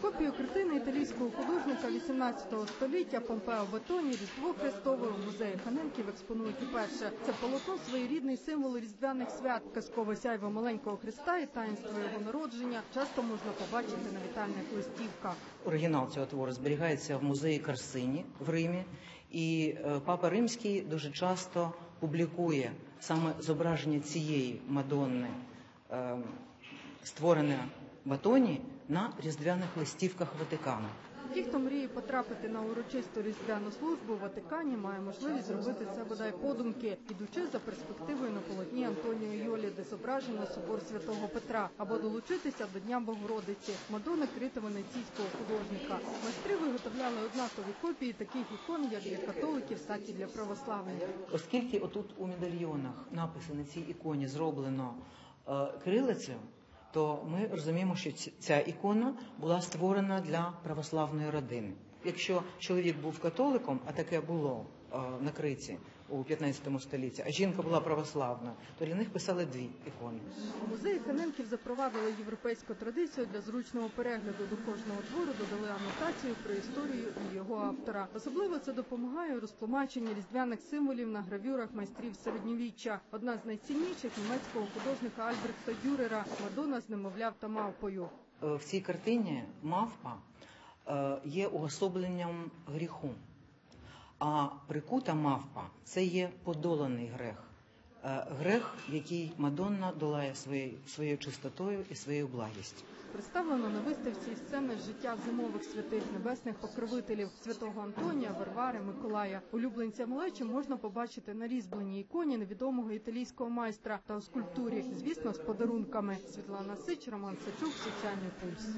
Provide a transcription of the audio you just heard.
Копію картини італійського художника 18 століття Помпео Бетоні Різдво Христове у музеї Ханенків експонують уперше. Це полотно своєрідний символ різдвяних свят, казкове сяйво маленького Христа і таїнство його народження часто можна побачити на вітальних листівках. Оригінал цього твору зберігається в музеї Карсині в Римі, і е, папа Римський дуже часто публікує саме зображення цієї Мадонни, е, створене Батоні на різдвяних листівках Ватикану. Ті, хто мріє потрапити на урочисту різдвяну службу в Ватикані, має можливість зробити це бодай подумки, ідучи за перспективою на полотні Антоніо Йолі, де зображено собор святого Петра, або долучитися до Дня Богородиці, Мадони Крити венеційського художника. Майстри виготовляли однакові копії таких ікон, як для католиків, так і для православних. Оскільки отут у медальйонах написи на цій іконі зроблено е, кирилицею, то ми розуміємо, що ця ікона була створена для православної родини. Якщо чоловік був католиком, а таке було е, на Криті у 15 столітті, а жінка була православною, то для них писали дві ікони. Музеї Ханенків запровадили європейську традицію для зручного перегляду до кожного твору, додали анотацію про історію і його автора. Особливо це допомагає у розтлумаченні різдвяних символів на гравюрах майстрів середньовіччя. Одна з найцінніших німецького художника Альбрехта Дюрера Мадонна з немовлям та мавпою. Е, В цій картині мавпа є уособленням гріху, а прикута мавпа це є подоланий грех. Е, Грех, який Мадонна долає своєю, своєю чистотою і своєю благістю. Представлено на виставці сцени життя зимових святих небесних покровителів святого Антонія, Варвари, Миколая. Улюбленця малечі можна побачити на різьбленій іконі невідомого італійського майстра та у скульптурі, звісно, з подарунками. Світлана Сич, Роман Сачук, Соціальний пульс.